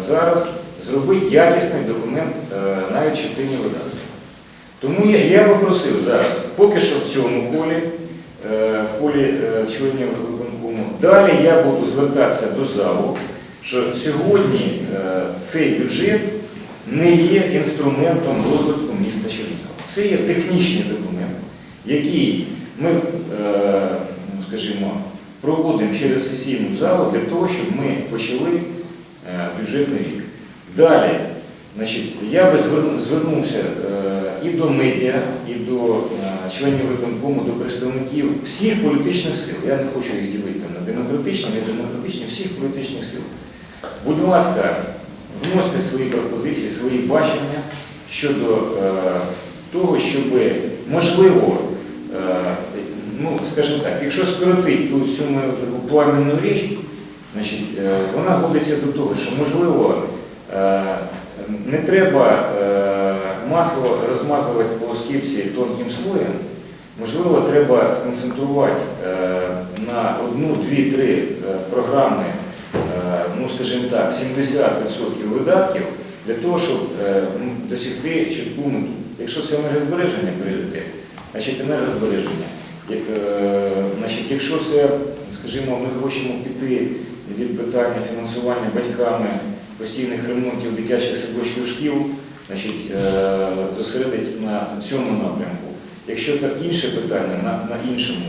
зараз зробити якісний документ е, навіть частині видатків. Тому я, я би просив зараз, поки що в цьому колі, е, в колі е, членів виконкому, далі я буду звертатися до залу, що сьогодні е, цей бюджет не є інструментом розвитку міста Чернігова. Це є технічний документ, який ми, е, ну, скажімо, проводимо через сесійну залу для того, щоб ми почали е, бюджетний рік. Далі, значить, я би звернувся е, і до медіа, і до е, членів виконкому, до представників всіх політичних сил. Я не хочу їх ділити там, на демократичні, не демократичні, всіх політичних сил. Будь ласка, вносьте свої пропозиції, свої бачення щодо е, того, щоб можливо, е, ну, скажімо так, якщо скоротити ту цю пламенну річ, значить, е, вона зводиться до того, що можливо е, не треба е, масло розмазувати по скипці тонким слоєм, можливо, треба сконцентрувати на одну, дві, три е, програми, ну скажімо так, 70% видатків для того, щоб досягти чітку мету. Якщо це енергозбереження пріоритет, значить енергозбереження. Як, значить, якщо це, скажімо, ми хочемо піти від питання фінансування батьками постійних ремонтів дитячих садочків шкіл, значить, е, зосередить на цьому напрямку. Якщо це інше питання, на, на іншому.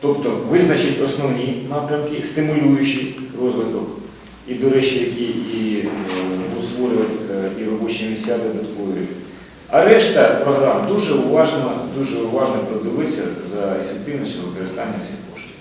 Тобто визначить основні напрямки, стимулюючі розвиток, і, до речі, які і е, створювати е, і робочі місця додаткові. А решта програм дуже уважно, дуже уважно продивитися за ефективністю використання цих коштів.